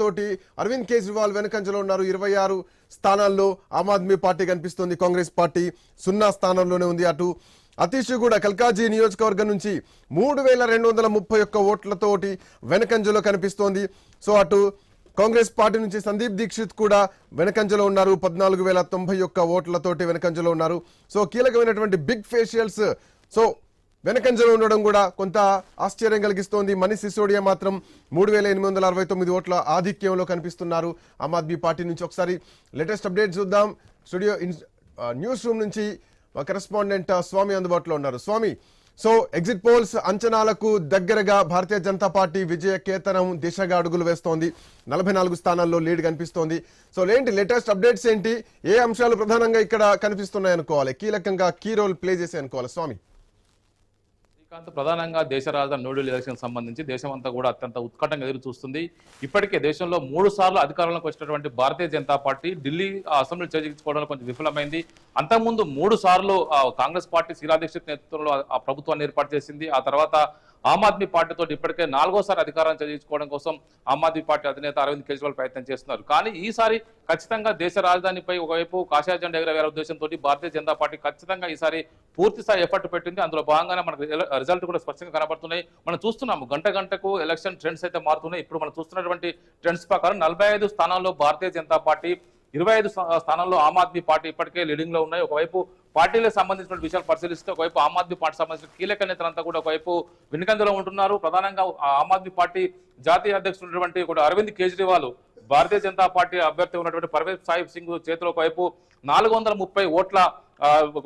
తోటి అరవింద్ కేజ్రీవాల్ వెనకంజలో ఉన్నారు. ఇరవై ఆరు స్థానాల్లో ఆమ్ ఆద్మీ పార్టీ కనిపిస్తుంది. కాంగ్రెస్ పార్టీ సున్నా స్థానంలోనే ఉంది. అటు అతీష్ కూడా కల్కాజీ నియోజకవర్గం నుంచి మూడు వేల రెండు వందల ముప్పై ఒక్క ఓట్లతోటి వెనకంజలో కనిపిస్తోంది. సో అటు కాంగ్రెస్ పార్టీ నుంచి సందీప్ దీక్షిత్ కూడా వెనకంజలో ఉన్నారు. పద్నాలుగు వేల తొంభై ఒక్క ఓట్లతోటి వెనకంజలో ఉన్నారు. సో కీలకమైనటువంటి బిగ్ ఫేషియల్స్. సో వెనకంజలో ఉండడం కూడా కొంత ఆశ్చర్యం కలిగిస్తోంది. మణి సిసోడియా మాత్రం మూడు వేల ఎనిమిది వందల అరవై తొమ్మిది ఓట్ల ఆధిక్యంలో కనిపిస్తున్నారు. ఆమ్ ఆద్మీ పార్టీ నుంచి ఒకసారి లేటెస్ట్ అప్డేట్ చూద్దాం. స్టూడియో న్యూస్ రూమ్ నుంచి మా కరెస్పాండెంట్ స్వామి అందుబాటులో ఉన్నారు. స్వామి సో ఎగ్జిట్ పోల్స్ అంచనాలకు దగ్గరగా భారతీయ జనతా పార్టీ విజయ కేతనం దిశగా అడుగులు వేస్తోంది. నలభై నాలుగు స్థానాల్లో లీడ్ కనిపిస్తోంది. సో ఏంటి లేటెస్ట్ అప్డేట్స్ ఏంటి? ఏ అంశాలు ప్రధానంగా ఇక్కడ కనిపిస్తున్నాయి అనుకోవాలి కీలకంగా కీ రోల్ ప్లే చేసే అనుకోవాలి స్వామి. శ్రీకాంత్ ప్రధానంగా దేశ రాజధాని న్యూఢిల్లీ ఎలక్షన్ సంబంధించి దేశమంతా కూడా అత్యంత ఉత్కటంగా ఎదురు చూస్తుంది. ఇప్పటికే దేశంలో మూడు సార్లు అధికారంలోకి వచ్చినటువంటి భారతీయ జనతా పార్టీ ఢిల్లీ ఆ, అసెంబ్లీ చేజించుకోవడంలో కొంచెం విఫలమైంది. అంతకుముందు మూడు సార్లు ఆ, కాంగ్రెస్ పార్టీ శీలా దీక్షిత్ నేతృత్వంలో ఆ- ప్రభుత్వాన్ని ఏర్పాటు చేసింది. ఆ తర్వాత ఆమ్ ఆద్మీ పార్టీతో ఇప్పటికే నాలుగోసారి అధికారం చదివించుకోవడం కోసం ఆమ్ ఆద్మీ పార్టీ అధినేత అరవింద్ కేజ్రీవాల్ ప్రయత్నం చేస్తున్నారు. కానీ ఈసారి ఖచ్చితంగా దేశ రాజధానిపై ఒకవైపు కాషాయ జెండా ఎగరవేల ఉద్దేశంతో భారతీయ జనతా పార్టీ ఖచ్చితంగా ఈసారి పూర్తి స్థాయి ఎఫర్ట్ పెట్టింది. అందులో భాగంగానే మనకు రిజల్ట్ కూడా స్పష్టంగా కనబడుతున్నాయి. మనం చూస్తున్నాము గంట గంటకు ఎలక్షన్ ట్రెండ్స్ అయితే మారుతున్నాయి. ఇప్పుడు మనం చూస్తున్నటువంటి ట్రెండ్స్ ప్రకారం నలభై ఐదు స్థానాల్లో భారతీయ జనతా పార్టీ ఇరవై ఐదు స్థానాల్లో ఆమ్ ఆద్మీ పార్టీ ఇప్పటికే లీడింగ్లో ఉన్నాయి. ఒకవైపు పార్టీలకు సంబంధించిన విషయాలు పరిశీలిస్తే ఒకవైపు ఆమ్ ఆద్మీ పార్టీ సంబంధించిన కీలక నేతలంతా కూడా ఒకవైపు వెనుకందులో ఉంటున్నారు. ప్రధానంగా ఆమ్ ఆద్మీ పార్టీ జాతీయ అధ్యక్షుడు ఉన్నటువంటి కూడా అరవింద్ కేజ్రీవాల్ భారతీయ జనతా పార్టీ అభ్యర్థి ఉన్నటువంటి పర్వేజ్ సాహిబ్ సింగ్ చేతిలో ఒకవైపు నాలుగు వందల ముప్పై ఓట్ల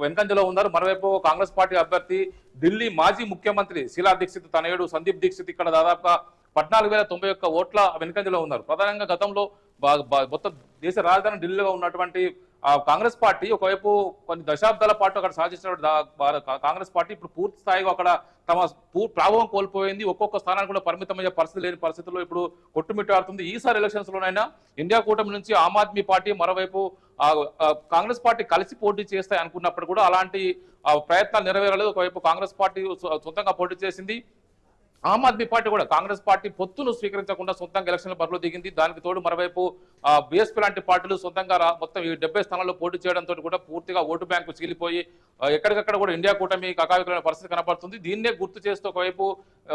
వెనకంజలో ఉన్నారు. మరోవైపు కాంగ్రెస్ పార్టీ అభ్యర్థి ఢిల్లీ మాజీ ముఖ్యమంత్రి శీలా దీక్షిత్ తనయుడు సందీప్ దీక్షిత్ ఇక్కడ దాదాపుగా పద్నాలుగు వేల తొంభై ఒక్క ఓట్ల వెనుకంజలో ఉన్నారు. ప్రధానంగా గతంలో మొత్తం దేశ రాజధాని ఢిల్లీలో ఉన్నటువంటి కాంగ్రెస్ పార్టీ ఒకవైపు కొన్ని దశాబ్దాల పాటు అక్కడ సాధించినటువంటి కాంగ్రెస్ పార్టీ ఇప్పుడు పూర్తి స్థాయిగా అక్కడ తమ ప్రాభవం కోల్పోయింది. ఒక్కొక్క స్థానానికి కూడా పరిమితమయ్యే పరిస్థితి లేని పరిస్థితుల్లో ఇప్పుడు కొట్టుమిట్టాడుతుంది. ఈసారి ఎలక్షన్స్ లోనైనా ఇండియా కూటమి నుంచి ఆమ్ ఆద్మీ పార్టీ మరోవైపు కాంగ్రెస్ పార్టీ కలిసి పోటీ చేస్తాయి అనుకున్నప్పుడు కూడా అలాంటి ఆ, ప్రయత్నాలు నెరవేరలేదు. ఒకవైపు కాంగ్రెస్ పార్టీ సొంతంగా పోటీ చేసింది. ఆమ్ ఆద్మీ పార్టీ కూడా కాంగ్రెస్ పార్టీ పొత్తును స్వీకరించకుండా సొంతంగా ఎలక్షన్ల బరిలో దిగింది. దానికి తోడు మరోవైపు బీఎస్పీ లాంటి పార్టీలు సొంతంగా మొత్తం ఈ డెబ్బై స్థానాల్లో పోటీ చేయడంతో కూడా పూర్తిగా ఓటు బ్యాంకు చీలిపోయి ఎక్కడికక్కడ కూడా ఇండియా కూటమి కకావికలైన పరిస్థితి కనబడుతుంది. దీన్నే గుర్తు చేస్తూ ఒకవైపు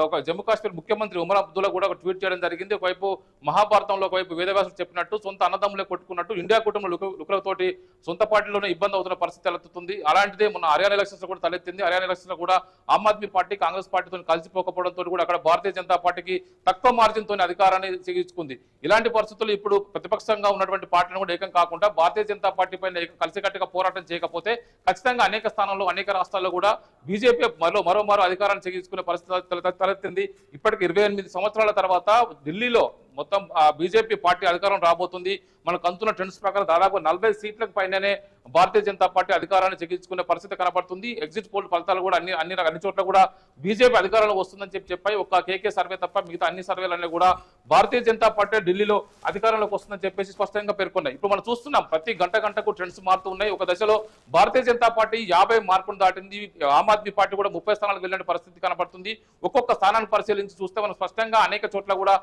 ఒక జమ్మూ కాశ్మీర్ ముఖ్యమంత్రి ఉమర్ అబ్దుల్లా కూడా ఒక ట్వీట్ చేయడం జరిగింది. ఒకవైపు మహాభారతంలో ఒకవైపు వేదవ్యాసులు చెప్పినట్టు సొంత అన్నదమ్ములే కొట్టుకున్నట్టు ఇండియా కూటమి లుకలతోటి సొంత పార్టీలోనే ఇబ్బంది అవుతున్న పరిస్థితి తలెత్తుతుంది. అలాంటిదే మొన్న హర్యానా ఎలక్షన్స్ కూడా తలెత్తింది. హర్యానా ఎలక్షన్స్ కూడా ఆమ్ ఆద్మీ పార్టీ కాంగ్రెస్ పార్టీతో కలిసిపోకపోవడంతో కూడా అక్కడ భారతీయ జనతా పార్టీకి తక్కువ మార్జిన్ అధికారాన్ని చేయించుకుంది ఇలాంటి పరిస్థితులు ఇప్పుడు ప్రతిపక్షంగా ఉన్నటువంటి పార్టీని కూడా ఏకం కాకుండా భారతీయ జనతా పార్టీ పైన కలిసికట్టుగా పోరాటం చేయకపోతే ఖచ్చితంగా అనేక స్థానాల్లో అనేక రాష్ట్రాల్లో కూడా బీజేపీ మరో మరో మరో అధికారాన్ని చేయించుకునే పరిస్థితి తలెత్తింది. ఇప్పటికి ఇరవై ఎనిమిది సంవత్సరాల తర్వాత ఢిల్లీలో మొత్తం బీజేపీ పార్టీ అధికారం రాబోతుంది. మనకు అందుతున్న ట్రెండ్స్ ప్రకారం దాదాపు నలభై సీట్లకు పైననే భారతీయ జనతా పార్టీ అధికారాన్ని చెక్కించుకునే పరిస్థితి కనబడుతుంది. ఎగ్జిట్ పోల్ ఫలితాలు కూడా అన్ని అన్ని అన్ని చోట్ల కూడా బీజేపీ అధికారంలో వస్తుందని చెప్పి చెప్పాయి. ఒక కేకే సర్వే తప్ప మిగతా అన్ని సర్వేలన్నీ కూడా భారతీయ జనతా పార్టీ ఢిల్లీలో అధికారంలోకి వస్తుందని చెప్పేసి స్పష్టంగా పేర్కొన్నాయి. ఇప్పుడు మనం చూస్తున్నాం ప్రతి గంట గంటకు ట్రెండ్స్ మారుతూ ఉన్నాయి. ఒక దశలో భారతీయ జనతా పార్టీ యాభై మార్కులు దాటింది. ఆమ్ ఆద్మీ పార్టీ కూడా ముప్పై స్థానాలకు వెళ్ళిన పరిస్థితి కనబడుతుంది. ఒక్కొక్క స్థానాన్ని పరిశీలించి చూస్తే మనం స్పష్టంగా అనేక చోట్ల కూడా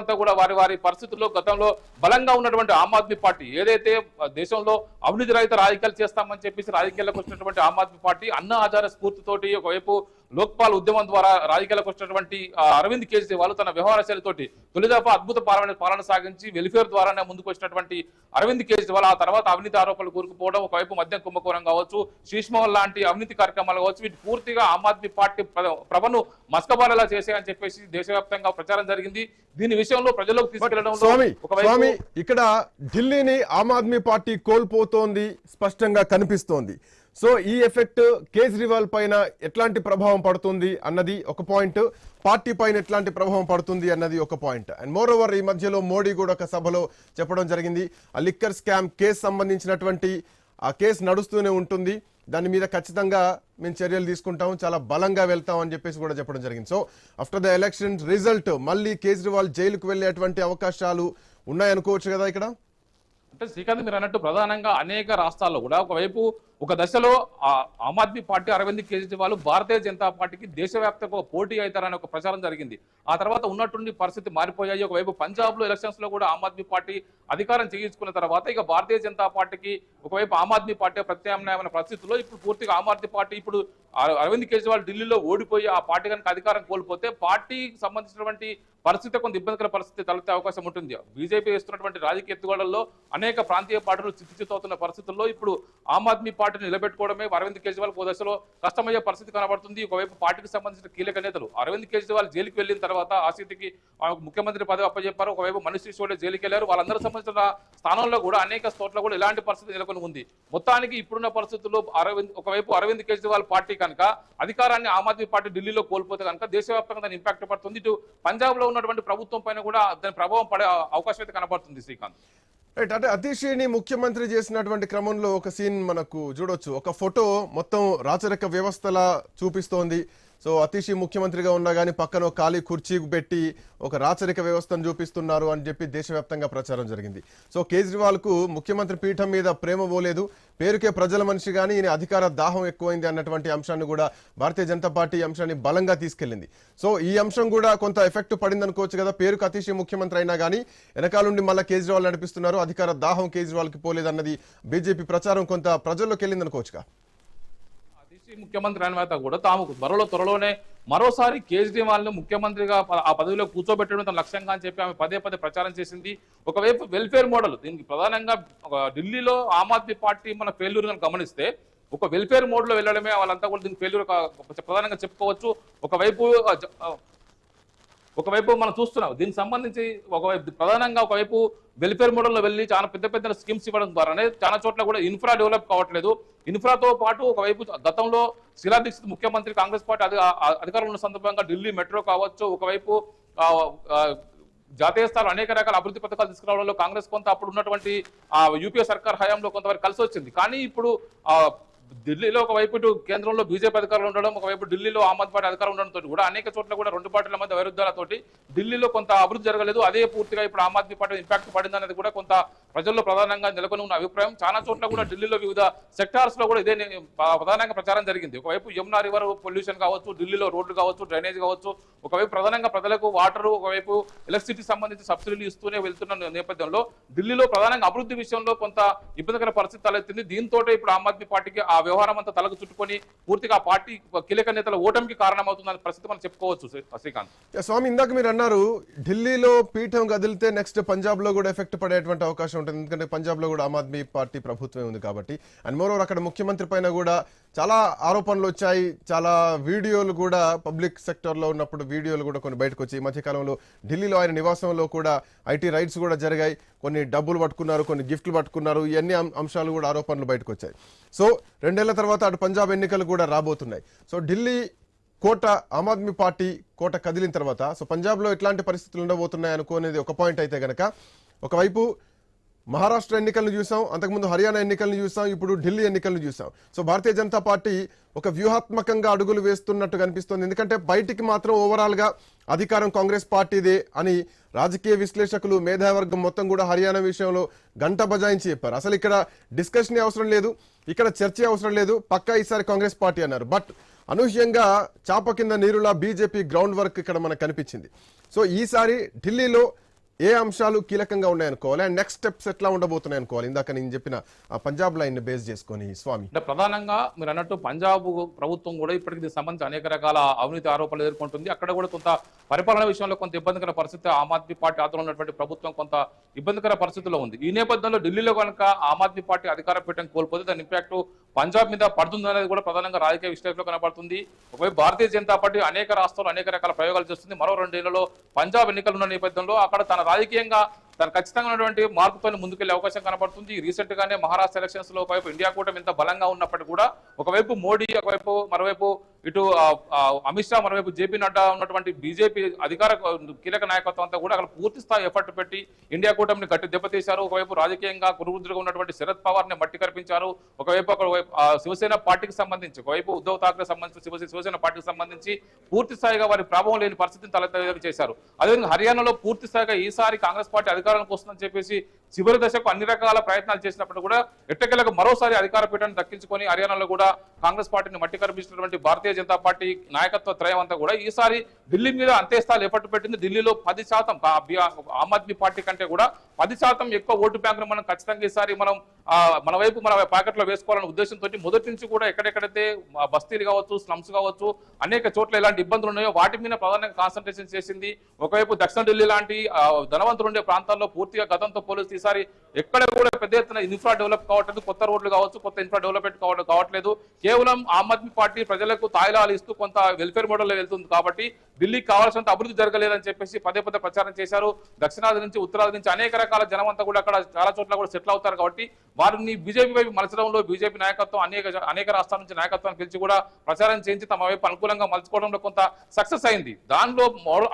ఆ కూడా వారి వారి పరిస్థితుల్లో గతంలో బలంగా ఉన్నటువంటి ఆమ్ ఆద్మీ పార్టీ ఏదైతే దేశంలో అవినీతి రహిత రాజకీయాలు చేస్తామని చెప్పేసి రాజకీయాలకు వచ్చినటువంటి ఆమ్ ఆద్మీ పార్టీ అన్న ఆధార స్ఫూర్తితోటి ఒకవైపు లోక్పాల్ ఉద్యమం ద్వారా రాజకీయాలకు వచ్చినటువంటి అరవింద్ కేజ్రీవాల్ తన వ్యవహార శైలితోటి తొలి దఫా అద్భుత పాలన పాలన సాగించి వెల్ఫేర్ ద్వారానే ముందుకు వచ్చినటువంటి అరవింద్ కేజ్రీవాల్ ఆ తర్వాత అవినీతి ఆరోపణలు కూరుకుపోవడం ఒకవైపు మద్యం కుంభకోణం కావచ్చు శీష్మహల్ లాంటి అవినీతి కార్యక్రమాలు కావచ్చు వీటి పూర్తిగా ఆమ్ ఆద్మీ పార్టీ ప్ర- ప్రభను మస్కబాలేలా చేశాయని చెప్పేసి దేశవ్యాప్తంగా ప్రచారం జరిగింది. దీని విషయంలో ఒకవైపు స్వామి ఇక్కడ ఢిల్లీని ఆమ్ ఆద్మీ పార్టీ కోల్పోతోంది స్పష్టంగా కనిపిస్తోంది. సో ఈ ఎఫెక్ట్ కేజ్రీవాల్ పైన ఎట్లాంటి ప్రభావం పడుతుంది అన్నది ఒక పాయింట్ పార్టీ పైన ఎట్లాంటి ప్రభావం పడుతుంది అన్నది ఒక పాయింట్. అండ్ మోర్ ఓవర్ ఈ మధ్యలో మోడీ కూడా ఒక సభలో చెప్పడం జరిగింది. ఆ లిక్కర్ స్కామ్ కేసు సంబంధించినటువంటి ఆ కేసు నడుస్తూనే ఉంటుంది. దాని మీద ఖచ్చితంగా మేము చర్యలు తీసుకుంటాం చాలా బలంగా వెళ్తాం అని చెప్పేసి కూడా చెప్పడం జరిగింది. So after the election result మళ్ళీ కేజ్రీవాల్ జైలుకు వెళ్ళేటువంటి అవకాశాలు ఉన్నాయనుకోవచ్చు కదా ఇక్కడ? అంటే శ్రీకాంత్ మీరు అన్నట్టు ప్రధానంగా అనేక రాష్ట్రాల్లో కూడా ఒకవైపు ఒక దశలో ఆ ఆమ్ ఆద్మీ పార్టీ అరవింద్ కేజ్రీవాల్ భారతీయ జనతా పార్టీకి దేశవ్యాప్తంగా పోటీ అవుతారని ఒక ప్రచారం జరిగింది. ఆ తర్వాత ఉన్నటువంటి పరిస్థితి మారిపోయాయి. ఒకవైపు పంజాబ్లో ఎలక్షన్స్లో కూడా ఆమ్ ఆద్మీ పార్టీ అధికారం చేయించుకున్న తర్వాత ఇక భారతీయ జనతా పార్టీకి ఒకవైపు ఆమ్ ఆద్మీ పార్టీ ప్రత్యామ్నాయమైన పరిస్థితుల్లో ఇప్పుడు పూర్తిగా ఆమ్ ఆద్మీ పార్టీ ఇప్పుడు అరవింద్ కేజ్రీవాల్ ఢిల్లీలో ఓడిపోయి ఆ పార్టీ కనుక అధికారం కోల్పోతే పార్టీకి సంబంధించినటువంటి పరిస్థితి కొంత ఇబ్బందికర పరిస్థితి తలెత్తే అవకాశం ఉంటుంది. బీజేపీ వేస్తున్నటువంటి రాజకీయ ఎత్తుగడల్లో అనేక ప్రాంతీయ పార్టీలు చిత్తుచిత్తవుతున్న పరిస్థితుల్లో ఇప్పుడు ఆమ్ ఆద్మీ పార్టీని నిలబెట్టుకోవడమే అరవింద్ కేజ్రీవాల్ ఓ దశలో కష్టమయ్యే పరిస్థితి కనబడుతుంది. ఒకవైపు పార్టీకి సంబంధించిన కీలక నేతలు అరవింద్ కేజ్రీవాల్ జైలుకి వెళ్ళిన తర్వాత ఆ స్థితికి ముఖ్యమంత్రి పదవి అప్పచెప్పారు ఒకవైపు మనీష్ సిసోడియా జైలుకి వెళ్ళారు. వాళ్ళందరూ సంబంధించిన స్థానంలో కూడా అనేక చోట్ల కూడా ఇలాంటి పరిస్థితి నెలకొని ఉంది. మొత్తానికి ఇప్పుడున్న పరిస్థితుల్లో అరవింద్ ఒకవైపు అరవింద్ కేజ్రీవాల్ పార్టీ కనుక అధికారాన్ని ఆమ్ ఆద్మీ పార్టీ ఢిల్లీలో కోల్పోతే కనుక దేశవ్యాప్తంగా దాని ఇంపాక్ట్ పడుతుంది. ఇటు పంజాబ్లో ఉన్నటువంటి ప్రభుత్వం పైన కూడా దాని ప్రభావం పడే అవకాశం అయితే కనబడుతుంది శ్రీకాంత్. రైట్ అంటే అతీష్ని ముఖ్యమంత్రి చేసినటువంటి క్రమంలో ఒక సీన్ మనకు చూడొచ్చు. ఒక ఫోటో మొత్తం రాచరిక వ్యవస్థలా చూపిస్తోంది. సో అతీషి ముఖ్యమంత్రిగా ఉన్నా కానీ పక్కన ఒక ఖాళీ కుర్చీ పెట్టి ఒక రాచరిక వ్యవస్థను చూపిస్తున్నారు అని చెప్పి దేశవ్యాప్తంగా ప్రచారం జరిగింది. సో కేజ్రీవాల్కు ముఖ్యమంత్రి పీఠం మీద ప్రేమ పోలేదు. పేరుకే ప్రజల మనిషి కానీ ఈయన అధికార దాహం ఎక్కువైంది అన్నటువంటి అంశాన్ని కూడా భారతీయ జనతా పార్టీ అంశాన్ని బలంగా తీసుకెళ్ళింది సో ఈ అంశం కూడా కొంత ఎఫెక్ట్ పడింది అనుకోవచ్చు కదా పేరుకు అతీషి ముఖ్యమంత్రి అయినా కానీ వెనకాల నుండి మళ్ళీ కేజ్రీవాల్ నడిపిస్తున్నారు. అధికార దాహం కేజ్రీవాల్కి పోలేదన్నది బీజేపీ ప్రచారం కొంత ప్రజల్లోకి వెళ్ళింది అనుకోవచ్చుగా ముఖ్యమంత్రి అయిన తర్వాత కూడా తాము త్వరలో త్వరలోనే మరోసారి కేజ్రీవాల్ను ముఖ్యమంత్రిగా ఆ పదవిలో కూర్చోబెట్టడం తన లక్ష్యంగా అని చెప్పి ఆమె పదే పదే ప్రచారం చేసింది. ఒకవైపు వెల్ఫేర్ మోడల్ దీనికి ప్రధానంగా ఢిల్లీలో ఆమ్ ఆద్మీ పార్టీ మన ఫెయిల్యూర్ గమనిస్తే ఒక వెల్ఫేర్ మోడ్లో వెళ్ళడమే వాళ్ళంతా కూడా దీనికి ఫెయిల్యూర్ ప్రధానంగా చెప్పుకోవచ్చు. ఒకవైపు ఒకవైపు మనం చూస్తున్నాం దీనికి సంబంధించి ఒకవైపు ప్రధానంగా ఒకవైపు వెల్ఫేర్ మోడల్లో వెళ్ళి చాలా పెద్ద పెద్ద స్కీమ్స్ ఇవ్వడం ద్వారానే చాలా చోట్ల కూడా ఇన్ఫ్రా డెవలప్ కావట్లేదు. ఇన్ఫ్రాతో పాటు ఒకవైపు గతంలో శిలా దీక్షిత్ ముఖ్యమంత్రి కాంగ్రెస్ పార్టీ అధికారంలో ఉన్న సందర్భంగా ఢిల్లీ మెట్రో కావచ్చు ఒకవైపు జాతీయ స్థాయిలో అనేక రకాల అభివృద్ధి పథకాలు తీసుకురావడంలో కాంగ్రెస్ కొంత అప్పుడు ఉన్నటువంటి ఆ యూపీఏ సర్కార్ హయాంలో కొంతవరకు కలిసి వచ్చింది కానీ ఇప్పుడు ఆ ఢిల్లీలో ఒకవైపు ఇటు కేంద్రంలో బీజేపీ అధికారులు ఉండడం ఒకవైపు ఢిల్లీలో ఆమ్ ఆద్మీ పార్టీ అధికారం ఉండడంతో కూడా అనేక చోట్ల కూడా రెండు పార్టీల మధ్య వైరుధ్యాలతోటి ఢిల్లీలో కొంత అభివృద్ధి జరగలేదు. అదే పూర్తిగా ఇప్పుడు ఆమ్ ఆద్మీ పార్టీ ఇంపాక్ట్ పడింది అనేది కూడా కొంత ప్రజల్లో ప్రధానంగా నెలకొని ఉన్న అభిప్రాయం. చాలా చోట్ల కూడా ఢిల్లీలో వివిధ సెక్టార్స్లో కూడా ఇదే ప్రధానంగా ప్రచారం జరిగింది. ఒకవైపు యమునా రివర్ పొల్యూషన్ కావచ్చు ఢిల్లీలో రోడ్లు కావచ్చు డ్రైనేజ్ కావచ్చు ఒకవైపు ప్రధానంగా ప్రజలకు వాటర్ ఒకవైపు ఎలక్ట్రిసిటీ సంబంధించి సబ్సిడీలు ఇస్తూనే వెళ్తున్న నేపథ్యంలో ఢిల్లీలో ప్రధానంగా అభివృద్ధి విషయంలో కొంత ఇబ్బందికర పరిస్థితి తలెత్తింది. దీంతో ఇప్పుడు ఆమ్ ఆద్మీ పార్టీకి ఆ వ్యవహారం అంతా తలకు చుట్టుకొని పూర్తిగా పార్టీ కీలక నేతల ఓటమికి కారణమవుతుందని పరిస్థితి మనం చెప్పుకోవచ్చు శ్రీకాంత్ స్వామి ఇందాక మీరు అన్నారు ఢిల్లీలో పీఠం కదిలితే నెక్స్ట్ పంజాబ్లో కూడా ఎఫెక్ట్ పడేటువంటి అవకాశం ఉంటుంది. ఎందుకంటే పంజాబ్లో కూడా ఆమ్ ఆద్మీ పార్టీ ప్రభుత్వమే ఉంది కాబట్టి. అండ్ మోరోవర్ అక్కడ ముఖ్యమంత్రి పైన కూడా చాలా ఆరోపణలు వచ్చాయి. చాలా వీడియోలు కూడా పబ్లిక్ సెక్టర్లో ఉన్నప్పుడు వీడియోలు కూడా కొన్ని బయటకు వచ్చాయి. ఈ మధ్యకాలంలో ఢిల్లీలో ఆయన నివాసంలో కూడా ఐటీ రైట్స్ కూడా జరిగాయి. కొన్ని డబ్బులు పట్టుకున్నారు కొన్ని గిఫ్ట్లు పట్టుకున్నారు. ఇవన్నీ అం- అంశాలు కూడా ఆరోపణలు బయటకు వచ్చాయి. సో రెండేళ్ళ తర్వాత అటు పంజాబ్ ఎన్నికలు కూడా రాబోతున్నాయి. సో ఢిల్లీ కోట ఆమ్ ఆద్మీ పార్టీ కోట కదిలిన తర్వాత సో పంజాబ్లో ఎట్లాంటి పరిస్థితులు ఉండబోతున్నాయి అనుకునేది ఒక పాయింట్ అయితే కనుక ఒకవైపు మహారాష్ట్ర ఎన్నికలను చూసాం అంతకుముందు హర్యానా ఎన్నికలను చూసాం ఇప్పుడు ఢిల్లీ ఎన్నికలను చూసాం. సో భారతీయ జనతా పార్టీ ఒక వ్యూహాత్మకంగా అడుగులు వేస్తున్నట్టు కనిపిస్తోంది. ఎందుకంటే బయటికి మాత్రం ఓవరాల్గా అధికారం కాంగ్రెస్ పార్టీదే అని రాజకీయ విశ్లేషకులు మేధావర్గం మొత్తం కూడా హర్యానా విషయంలో గంట బజాయించి చెప్పారు. అసలు ఇక్కడ డిస్కషన్ అవసరం లేదు ఇక్కడ చర్చ అవసరం లేదు పక్కా ఈసారి కాంగ్రెస్ పార్టీ అన్నారు. బట్ అనూహ్యంగా చాప కింద నీరులా బీజేపీ గ్రౌండ్ వర్క్ ఇక్కడ మనకు కనిపించింది. సో ఈసారి ఢిల్లీలో ఏ అంశాలు కీలకంగా ఉన్నాయనుకోవాలి? అండ్ నెక్స్ట్ స్టెప్స్ ఎట్లా ఉండబోతున్నాయి అనుకోవాలి ఇందాక నేను చెప్పిన పంజాబ్ లైన్ బేస్ చేసుకొని స్వామి. అంటే ప్రధానంగా మీరు అన్నట్టు పంజాబ్ ప్రభుత్వం కూడా ఇప్పటికి దీనికి సంబంధించి అనేక రకాల అవినీతి ఆరోపణలు ఎదుర్కొంటుంది. అక్కడ కూడా కొంత పరిపాలన విషయంలో కొంత ఇబ్బందికర పరిస్థితి ఆమ్ ఆద్మీ పార్టీ ఆధ్వర్యంలో ఉన్నటువంటి ప్రభుత్వం కొంత ఇబ్బందికర పరిస్థితిలో ఉంది. ఈ నేపథ్యంలో ఢిల్లీలో కనుక ఆమ్ ఆద్మీ పార్టీ అధికార పీఠం కోల్పోతే దాని ఇంపాక్ట్ పంజాబ్ మీద పడుతుంది అనేది కూడా ప్రధానంగా రాజకీయ విశ్లేషణలో కనబడుతుంది. ఒకవైపు భారతీయ జనతా పార్టీ అనేక రాష్ట్రాల్లో అనేక రకాల ప్రయోగాలు చేస్తుంది. మరో రెండేళ్ళలో పంజాబ్ ఎన్నికలు ఉన్న నేపథ్యంలో అక్కడ తన రాజకీయంగా దాని ఖచ్చితంగా ఉన్నటువంటి మార్పుతో ముందుకెళ్ళే అవకాశం కనబడుతుంది. రీసెంట్ గానే మహారాష్ట్ర ఎలక్షన్స్లో ఒకవైపు ఇండియా కూటమి ఇంత బలంగా ఉన్నప్పటికీ కూడా ఒకవైపు మోడీ ఒకవైపు మరోవైపు ఇటు అమిత్ షా మరోవైపు జేపీ నడ్డా ఉన్నటువంటి బీజేపీ అధికార కీలక నాయకత్వం అంతా కూడా అక్కడ పూర్తి స్థాయి ఎఫర్ట్ పెట్టి ఇండియా కూటమిని గట్టి దెబ్బతీశారు. ఒకవైపు రాజకీయంగా కురువృద్ధులుగా ఉన్నటువంటి శరద్ పవార్ని మట్టి కనిపించారు ఒకవైపు ఒకవైపు శివసేన పార్టీకి సంబంధించి ఒకవైపు ఉద్ధవ్ ఠాక్రే సంబంధించి శివసేన శివసేన పార్టీకి సంబంధించి పూర్తి స్థాయిగా వారి ప్రభావం లేని పరిస్థితిని తలెత్త చేశారు. అదేవిధంగా హర్యానాలో పూర్తి స్థాయిగా ఈసారి కాంగ్రెస్ పార్టీ అధికారానికి వస్తుందని చెప్పేసి చివరి దశకు అన్ని రకాల ప్రయత్నాలు చేసినప్పుడు కూడా ఎట్టకెలకు మరోసారి అధికార పీఠాన్ని దక్కించుకొని హర్యానాలో కూడా కాంగ్రెస్ పార్టీని మట్టి కనిపించినటువంటి భారతీయ జనతా పార్టీ నాయకత్వ త్రయం అంతా కూడా ఈసారి ఢిల్లీ మీద అంతే స్థాయిలో ఎఫర్ట్ పెట్టింది. ఢిల్లీలో పది శాతం ఆమ్ ఆద్మీ పార్టీ కంటే కూడా పది శాతం ఎక్కువ ఓటు బ్యాంకును మనం ఖచ్చితంగా ఈసారి మనం మన వైపు మన ప్యాకెట్లో వేసుకోవాలనే ఉద్దేశంతో మొదటి నుంచి కూడా ఎక్కడెక్కడైతే బస్తీలు కావచ్చు స్లమ్స్ కావచ్చు అనేక చోట్ల ఎలాంటి ఇబ్బందులు ఉన్నాయో వాటి మీద ప్రధానంగా కాన్సన్ట్రేషన్ చేసింది. ఒకవైపు దక్షిణ ఢిల్లీ లాంటి ధనవంతులు ఉండే ప్రాంతాల్లో పూర్తిగా గతంతో పోలిస్తే ఈసారి ఎక్కడ కూడా పెద్ద ఎత్తున ఇన్ఫ్రా డెవలప్ కావట్లేదు. కొత్త రోడ్లు కావచ్చు కొత్త ఇన్ఫ్రా డెవలప్మెంట్ కావడం కావట్లేదు. కేవలం ఆమ్ ఆద్మీ పార్టీ ప్రజలకు తాయిలాలు ఇస్తూ కొంత వెల్ఫేర్ మోడల్లో వెళ్తుంది కాబట్టి ఢిల్లీకి కావాల్సినంత అభివృద్ధి జరగలేదని చెప్పేసి పదే పదే ప్రచారం చేశారు. దక్షిణాది నుంచి ఉత్తరాది నుంచి అనేక రకాల జనం కూడా అక్కడ చాలా చోట్ల కూడా సెటిల్ అవుతారు కాబట్టి వారిని బీజేపీ వైపు మలచడంలో బీజేపీ నాయకత్వం అనేక అనేక రాష్ట్రాల నుంచి నాయకత్వాన్ని పిలిచి కూడా ప్రచారం చేయించి తమ వైపు అనుకూలంగా మలుచుకోవడంలో కొంత సక్సెస్ అయింది. దానిలో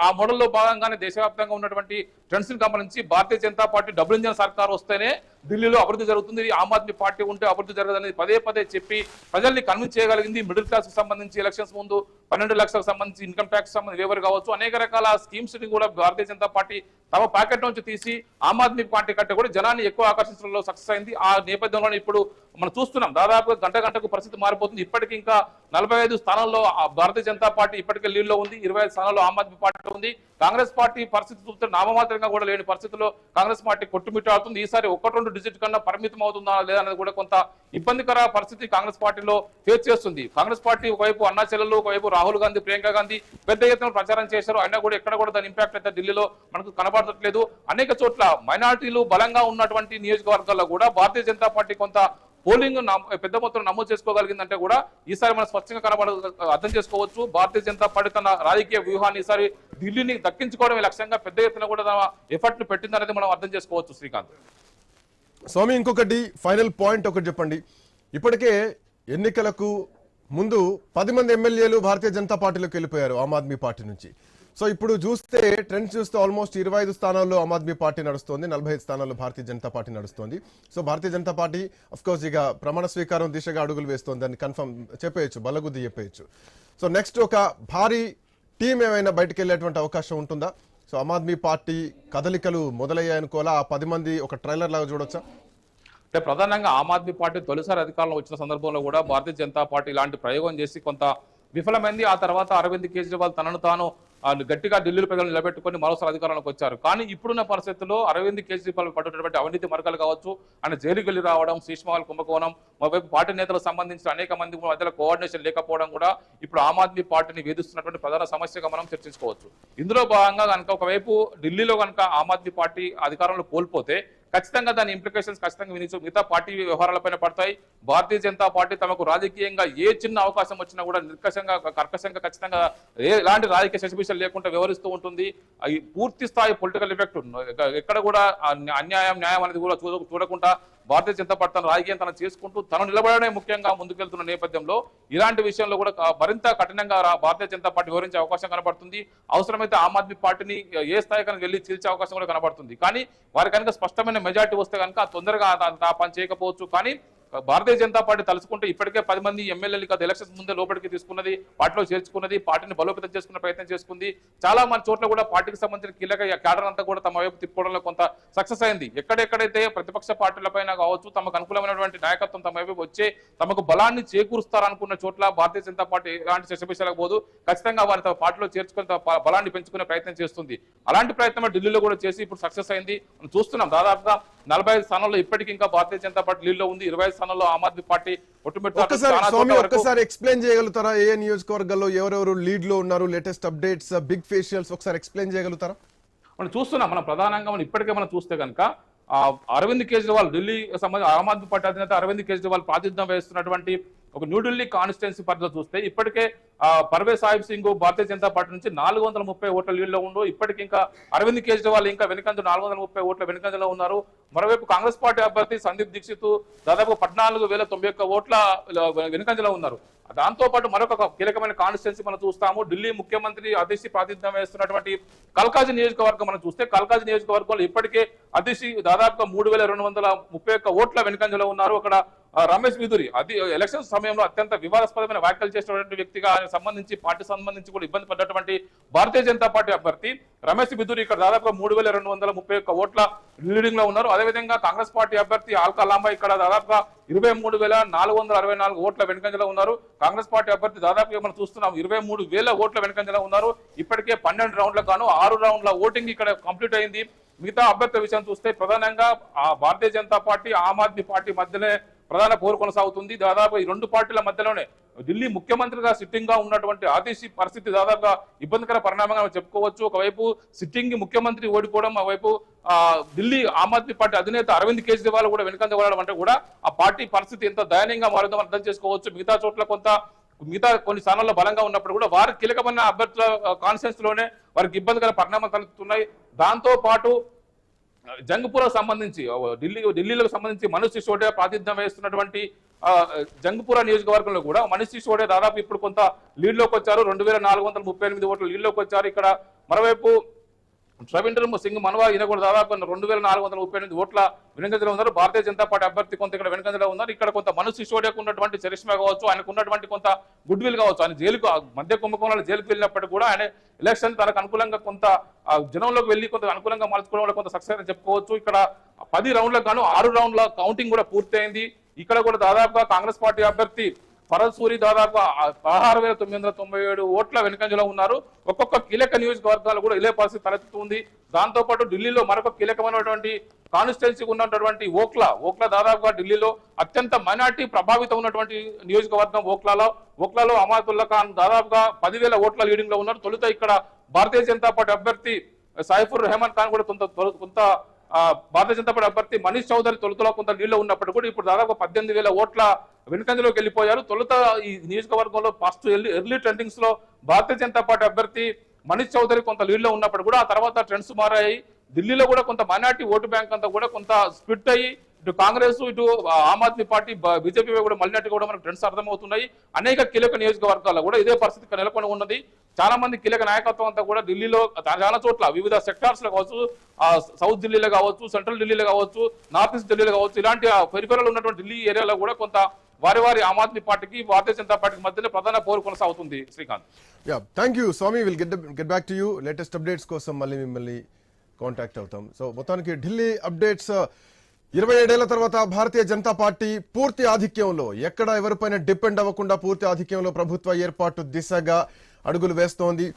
ఆ మోడల్లో భాగంగానే దేశవ్యాప్తంగా ఉన్నటువంటి ట్రెండ్స్ని గమనించి భారతీయ జనతా పార్టీ డబుల్ ఇంజన్ సర్కార్ వస్తేనే ఢిల్లీలో అభివృద్ధి జరుగుతుంది. ఆమ్ ఆద్మీ పార్టీ ఉంటే అభివృద్ధి జరగదనేది పదే పదే చెప్పి ప్రజల్ని కన్విన్స్ చేయగలిగింది మిడిల్ క్లాస్కి సంబంధించి ఎలక్షన్స్ ముందు పన్నెండు లక్షలకు సంబంధించి ఇన్కమ్ ట్యాక్స్ సంబంధించి వేవర్ కావచ్చు అనేక రకాల స్కీమ్స్ని కూడా భారతీయ జనతా పార్టీ తమ ప్యాకెట్ నుంచి తీసి ఆమ్ ఆద్మీ పార్టీ కంటే కూడా జనాన్ని ఎక్కువ ఆకర్షించడంలో సక్సెస్ అయింది. ఆ నేపథ్యంలోనే ఇప్పుడు మనం చూస్తున్నాం దాదాపుగా గంట గంటకు పరిస్థితి మారిపోతుంది. ఇప్పటికి ఇంకా నలభై ఐదు స్థానాల్లో ఆ భారతీయ జనతా పార్టీ ఇప్పటికే లీడ్లో ఉంది ఇరవై ఐదు స్థానాల్లో ఆమ్ ఆద్మీ పార్టీ ఉంది. కాంగ్రెస్ పార్టీ పరిస్థితి చూస్తే నామమాత్రంగా కూడా లేని పరిస్థితిలో కాంగ్రెస్ పార్టీ కొట్టుమిట్టాడుతుంది ఈసారి ఒకటి రెండు డిజిట్ కన్నా పరిమితం అవుతుందా లేదా అనేది కూడా కొంత ఇబ్బందికర పరిస్థితి కాంగ్రెస్ పార్టీలో ఫేస్ చేస్తుంది. కాంగ్రెస్ పార్టీ ఒకవైపు అన్నా చెల్లెలు ఒకవైపు రాహుల్ గాంధీ ప్రియాంక గాంధీ పెద్ద ఎత్తున ప్రచారం చేశారు. అయినా కూడా ఎక్కడ కూడా దాని ఇంపాక్ట్ అయితే ఢిల్లీలో మనకు కనబడుతుంది కనబడట్లేదు అనేక చోట్ల మైనారిటీలు బలంగా ఉన్నటువంటి నియోజకవర్గాల్లో కూడా భారతీయ జనతా పార్టీ కొంత పోలింగ్ పెద్ద మొత్తంలో నమోదు చేసుకోగలిగిందంటే కూడా ఈసారి మనం స్పష్టంగా కనబడ అర్థం చేసుకోవచ్చు. భారతీయ జనతా పార్టీ తన రాజకీయ వ్యూహాన్ని ఈసారి ఢిల్లీని దక్కించుకోవడమే లక్ష్యంగా పెద్ద ఎత్తున కూడా తన ఎఫర్ట్ను పెట్టిందనేది మనం అర్థం చేసుకోవచ్చు శ్రీకాంత్. స్వామి ఇంకొకటి ఫైనల్ పాయింట్ ఒకటి చెప్పండి. ఇప్పటికే ఎన్నికలకు ముందు పది మంది ఎమ్మెల్యేలు భారతీయ జనతా పార్టీలోకి వెళ్ళిపోయారు ఆమ్ ఆద్మీ పార్టీ నుంచి. సో ఇప్పుడు చూస్తే ట్రెండ్ చూస్తే ఆల్మోస్ట్ ఇరవై ఐదు స్థానాల్లో ఆమ్ ఆద్మీ పార్టీ నడుస్తుంది నలభై ఐదు స్థానాల్లో భారతీయ జనతా పార్టీ నడుస్తోంది. So Bharatiya Janata party course ఇక ప్రమాణ స్వీకారం దిశగా అడుగులు వేస్తుంది. అని కన్ఫర్మ్ చెప్పేయచ్చు బలగుద్ది చెప్పేయచ్చు. సో నెక్స్ట్ ఒక భారీ టీం ఏమైనా బయటకు వెళ్ళేటువంటి అవకాశం ఉంటుందా? సో ఆమ్ ఆద్మీ పార్టీ కదలికలు మొదలయ్యాయనుకోవాలా ఆ పది మంది ఒక ట్రైలర్ లాగా చూడొచ్చా? అంటే ప్రధానంగా ఆమ్ ఆద్మీ పార్టీ తొలిసారి అధికారంలో వచ్చిన సందర్భంలో కూడా భారతీయ జనతా పార్టీ ఇలాంటి ప్రయోగం చేసి కొంత విఫలమైంది. ఆ తర్వాత అరవింద్ కేజ్రీవాల్ తనను తాను గట్టిగా ఢిల్లీలో ప్రజలు నిలబెట్టుకొని మరోసారి అధికారంలోకి వచ్చారు. కానీ ఇప్పుడున్న పరిస్థితుల్లో అరవింద్ కేజ్రీవాల్ పడుతున్నటువంటి అవినీతి మరకలు కావచ్చు ఆయన జైలుకి వెళ్ళి రావడం సీష్మాల కుంభకోణం మరోవైపు పార్టీ నేతలకు సంబంధించిన అనేక మంది మధ్యలో కోఆర్డినేషన్ లేకపోవడం కూడా ఇప్పుడు ఆమ్ ఆద్మీ పార్టీని వేధిస్తున్నటువంటి ప్రధాన సమస్యగా మనం చర్చించుకోవచ్చు. ఇందులో భాగంగా కనుక ఒకవైపు ఢిల్లీలో కనుక ఆమ్ ఆద్మీ పార్టీ అధికారంలో కోల్పోతే ఖచ్చితంగా దాని ఇంప్లికేషన్స్ ఖచ్చితంగా వినిచు మిగతా పార్టీ వ్యవహారాలపైన పడతాయి. భారతీయ జనతా పార్టీ తమకు రాజకీయంగా ఏ చిన్న అవకాశం వచ్చినా కూడా నిర్కషంగా కర్కశంగా ఖచ్చితంగా ఎలాంటి రాజకీయ సెసిబిషన్ లేకుండా వ్యవహరిస్తూ ఉంటుంది. పూర్తి స్థాయి పొలిటికల్ ఎఫెక్ట్ ఎక్కడ కూడా అన్యాయం న్యాయం అనేది కూడా చూడ- చూడకుండా భారతీయ జనతా పార్టీ తన రాజకీయం తన చేసుకుంటూ తను నిలబడమే ముఖ్యంగా ముందుకెళ్తున్న నేపథ్యంలో ఇలాంటి విషయంలో కూడా మరింత కఠినంగా భారతీయ జనతా పార్టీ వివరించే అవకాశం కనబడుతుంది. అవసరమైతే ఆమ్ ఆద్మీ పార్టీని ఏ స్థాయి కనుక వెళ్ళి చీల్చే అవకాశం కూడా కనబడుతుంది. కానీ వారి కనుక స్పష్టమైన మెజార్టీ వస్తే కనుక తొందరగా ఆ పని చేయకపోవచ్చు. కానీ భారతీయ జనతా పార్టీ తలుచుకుంటే ఇప్పటికే పది మంది ఎమ్మెల్యేలు కాదు ఎలక్షన్స్ ముందే లోపలికి తీసుకున్నది పార్టీలో చేర్చుకున్నది పార్టీని బలోపేతం చేసుకునే ప్రయత్నం చేసుకుంది. చాలా మంది చోట్ల కూడా పార్టీకి సంబంధించిన కీలక క్యాడర్ అంతా కూడా తమ వైపు తిప్పుకోవడంలో కొంత సక్సెస్ అయింది. ఎక్కడెక్కడైతే ప్రతిపక్ష పార్టీలపైన కావచ్చు తమకు అనుకూలమైనటువంటి నాయకత్వం తమ వైపు వచ్చే తమకు బలాన్ని చేకూరుస్తారనుకున్న చోట్ల భారతీయ జనతా పార్టీ ఎలాంటి శశపిషలకు పోదు. ఖచ్చితంగా వారి తమ పార్టీలో చేర్చుకుని తమ బలాన్ని పెంచుకునే ప్రయత్నం చేస్తుంది. అలాంటి ప్రయత్నం ఢిల్లీలో కూడా చేసి ఇప్పుడు సక్సెస్ అయింది. మనం చూస్తున్నాం దాదాపుగా నలభై ఐదు స్థానాల్లో ఇప్పటికి ఇంకా భారతీయ జనతా పార్టీ ఢిల్లీలో ఉంది. ఇరవై ఐదు స్థానాల్లో ఆమ్ ఆద్మీ పార్టీ ఒక్కసారి ఎక్స్ప్లెయిన్ చేయగలుగుతారా? ఏ నియోజకవర్గాల్లో ఎవరెవరు లీడ్లో ఉన్నారు? లేటెస్ట్ అప్డేట్స్ బిగ్ ఫేషియల్స్ ఒకసారి ఎక్స్ప్లెయిన్ చేయగలుగుతారా? మనం చూస్తున్నాం. మనం ప్రధానంగా మనం ఇప్పటికే మనం చూస్తే కనుక అరవింద్ కేజ్రీవాల్ ఢిల్లీ సంబంధించి ఆమ్ ఆద్మీ పార్టీ అధినేత అరవింద్ కేజ్రీవాల్ ప్రాతినిధ్యం వహిస్తున్నటువంటి ఒక న్యూఢిల్లీ కాన్స్టిట్యున్సీ పరిధిలో చూస్తే ఇప్పటికే పర్వే సాహిబ్ సింగ్ భారతీయ జనతా పార్టీ నుంచి నాలుగు వందల ముప్పై ఓట్ల లీడ్లో ఉండు. ఇప్పటికి ఇంకా అరవింద్ కేజ్రీవాల్ ఇంకా వెనుకంజ నాలుగు వందల ముప్పై ఓట్ల వెనుకంజలో ఉన్నారు. మరోవైపు కాంగ్రెస్ పార్టీ అభ్యర్థి సందీప్ దీక్షిత్ దాదాపు పద్నాలుగు వేల తొంభై ఒక్క ఓట్ల వెనుకంజలో ఉన్నారు. దాంతో పాటు మరొక కీలకమైన కాన్స్టిట్యున్సీ మనం చూస్తాము. ఢిల్లీ ముఖ్యమంత్రి అతిశి ప్రాతినిధ్యం వేస్తున్నటువంటి కల్కాజీ నియోజకవర్గం మనం చూస్తే కల్కాజీ నియోజకవర్గంలో ఇప్పటికే అతిశి దాదాపుగా మూడు వేల రెండు వందల ముప్పై ఒక్క ఓట్ల వెనుకంజలో ఉన్నారు. అక్కడ రమేష్ మిధురి అది ఎలక్షన్ సమయంలో అత్యంత వివాదాస్పదమైన వ్యాఖ్యలు చేసినటువంటి వ్యక్తిగా ఆయన సంబంధించి పార్టీ సంబంధించి కూడా ఇబ్బంది పడ్డటువంటి భారతీయ జనతా పార్టీ అభ్యర్థి రమేష్ మిధురి ఇక్కడ దాదాపుగా మూడు వేల రెండు వందల ముప్పై ఒక్క ఓట్ల లీడింగ్లో ఉన్నారు. అదేవిధంగా కాంగ్రెస్ పార్టీ అభ్యర్థి ఆల్కా లాంబా ఇక్కడ దాదాపుగా ఇరవై మూడు వేల నాలుగు వందల అరవై నాలుగు ఓట్ల వెనుకంజలో ఉన్నారు. కాంగ్రెస్ పార్టీ అభ్యర్థి దాదాపుగా మనం చూస్తున్నాం ఇరవై మూడు వేల ఓట్ల వెనుకంజలో ఉన్నారు. ఇప్పటికే పన్నెండు రౌండ్లకు గాను ఆరు రౌండ్ల ఓటింగ్ ఇక్కడ కంప్లీట్ అయింది. మిగతా అభ్యర్థుల విషయం చూస్తే ప్రధానంగా ఆ భారతీయ జనతా పార్టీ ఆమ్ ఆద్మీ పార్టీ మధ్యనే ప్రధాన పోరు కొనసాగుతుంది. దాదాపు ఈ రెండు పార్టీల మధ్యలోనే ఢిల్లీ ముఖ్యమంత్రిగా సిట్టింగ్గా ఉన్నటువంటి ఆదేశీ పరిస్థితి దాదాపుగా ఇబ్బందికర పరిణామంగా చెప్పుకోవచ్చు. ఒకవైపు సిట్టింగ్ ముఖ్యమంత్రి ఓడిపోవడం ఒకవైపు ఆ ఢిల్లీ ఆమ్ ఆద్మీ పార్టీ అధినేత అరవింద్ కేజ్రీవాల్ కూడా వెనుకంజ పడడం అంటే కూడా ఆ పార్టీ పరిస్థితి ఎంత దయనీయంగా మారిందో అర్థం చేసుకోవచ్చు. మిగతా చోట్ల కొంత మిగతా కొన్ని స్థానాల్లో బలంగా ఉన్నప్పుడు కూడా వారి కీలకమైన అభ్యర్థుల కాన్ఫరెన్స్లోనే వారికి ఇబ్బందికర పరిణామం కలుగుతున్నాయి దాంతో పాటు జంగ్పూర్ సంబంధించి ఢిల్లీ ఢిల్లీలకు సంబంధించి మనీష్ సిసోడియా ప్రాతిధ్యం వేస్తున్నటువంటి ఆ, జంగ్పూర నియోజకవర్గంలో కూడా మనీష్ సిసోడియా దాదాపు ఇప్పుడు కొంత లీడ్లోకి వచ్చారు. రెండు వేల నాలుగు వందల ముప్పై ఎనిమిది ఓట్ల లీడ్లోకి వచ్చారు. ఇక్కడ మరోవైపు రవీంద్ర సింగ్ మనవా ఈయన కూడా దాదాపు రెండు వేల నాలుగు వందల ముప్పై ఎనిమిది ఓట్ల వెనుకంజలో ఉన్నారు. భారతీయ జనతా పార్టీ అభ్యర్థి కొంత ఇక్కడ వెనుకంజలో ఉన్నారు. ఇక్కడ కొంత మనసు సిసోడియాకు ఉన్నటువంటి చరిష్మా కావచ్చు ఆయనకు ఉన్నటువంటి కొంత గుడ్ విల్ కావచ్చు. ఆయన జైలుకు మధ్య కుంభకోణాలు జైలుకు వెళ్ళినప్పటికీ కూడా ఆయన ఎలక్షన్ తనకు అనుకూలంగా కొంత జనంలోకి వెళ్ళి కొంత అనుకూలంగా మార్చుకోవడం వల్ల కొంత సక్సెస్ అని చెప్పుకోవచ్చు. ఇక్కడ పది రౌండ్లకు గాను ఆరు రౌండ్ల కౌంటింగ్ కూడా పూర్తయింది. ఇక్కడ కూడా దాదాపుగా కాంగ్రెస్ పార్టీ అభ్యర్థి ఫరద్ సూరి దాదాపు పదహారు వేల తొమ్మిది వందల తొంభై ఏడు ఓట్ల వెనుకంజలో ఉన్నారు. ఒక్కొక్క కీలక నియోజకవర్గాలు కూడా ఇదే పరిస్థితి తలెత్తుతుంది. దాంతోపాటు ఢిల్లీలో మరొక కీలకమైనటువంటి కాన్స్టిట్యున్సీ ఉన్నటువంటి ఓక్లా ఓక్లా దాదాపుగా ఢిల్లీలో అత్యంత మైనార్టీ ప్రభావితం ఉన్నటువంటి నియోజకవర్గం ఓక్లాలో. ఓక్లాలో అమాతుల్లా ఖాన్ దాదాపుగా పదివేల ఓట్ల లీడింగ్లో ఉన్నారు. తొలుత ఇక్కడ భారతీయ జనతా పార్టీ అభ్యర్థి సైఫుర్ రెహమాన్ ఖాన్ కూడా కొంత కొంత భారతీయ జనతా పార్టీ అభ్యర్థి మనీష్ చౌదరి తొలుతలో కొంత నీళ్ళు ఉన్నప్పటికీ కూడా ఇప్పుడు దాదాపు పద్దెనిమిది వేల ఓట్ల వెనుకంజలోకి వెళ్ళిపోయారు. తొలుత ఈ నియోజకవర్గంలో ఫస్ట్ ఎర్లీ ఎర్లీ ట్రెండింగ్స్లో భారతీయ జనతా పార్టీ అభ్యర్థి మనీష్ చౌదరి కొంత నీళ్ళు ఉన్నప్పుడు కూడా ఆ తర్వాత ట్రెండ్స్ మారాయి. ఢిల్లీలో కూడా కొంత మైనార్టీ ఓటు బ్యాంక్ అంతా కూడా కొంత స్ప్లిట్ అయ్యి ఇటు కాంగ్రెస్ ఇటు ఆమ్ ఆద్మీ పార్టీ బీజేపీ కూడా మళ్ళినట్టు కూడా మనకు ట్రెండ్స్ అర్థమవుతున్నాయి. అనేక కీలక నియోజకవర్గాల్లో కూడా ఇదే పరిస్థితి నెలకొని ఉన్నది చాలా మంది కీలక నాయకత్వం అంతా కూడా ఢిల్లీలో చాలా చోట్ల వివిధ సెక్టార్స్లో కావచ్చు సౌత్ ఢిల్లీలో కావచ్చు సెంట్రల్ ఢిల్లీలో కావచ్చు నార్త్ ఈస్ట్ ఢిల్లీలో కావచ్చు ఇలాంటి పెరిఫెరల్ ఉన్నటువంటి ఢిల్లీ ఏరియాలో కూడా కొంత వారి వారి ఆమ్ ఆద్మీ పార్టీకి భారతీయ జనతా పార్టీకి మధ్యలో ప్రధాన పోరు కొనసాగుతుంది Srikanth. Yeah thank you Swamy will get get back to you latest updates కోసం మళ్ళీ మిమ్మల్ని కాంటాక్ట్ అవుతాం. సో మొత్తానికి ఢిల్లీ అప్డేట్స్ uh, ఇరవై ఏడేళ్ళ తర్వాత భారతీయ జనతా పార్టీ పూర్తి ఆధిక్యంలో ఎక్కడ ఎవరిపైన డిపెండ్ అవ్వకుండా పూర్తి ఆధిక్యంలో ప్రభుత్వ ఏర్పాటు దిశగా అడుగులు వేస్తోంది.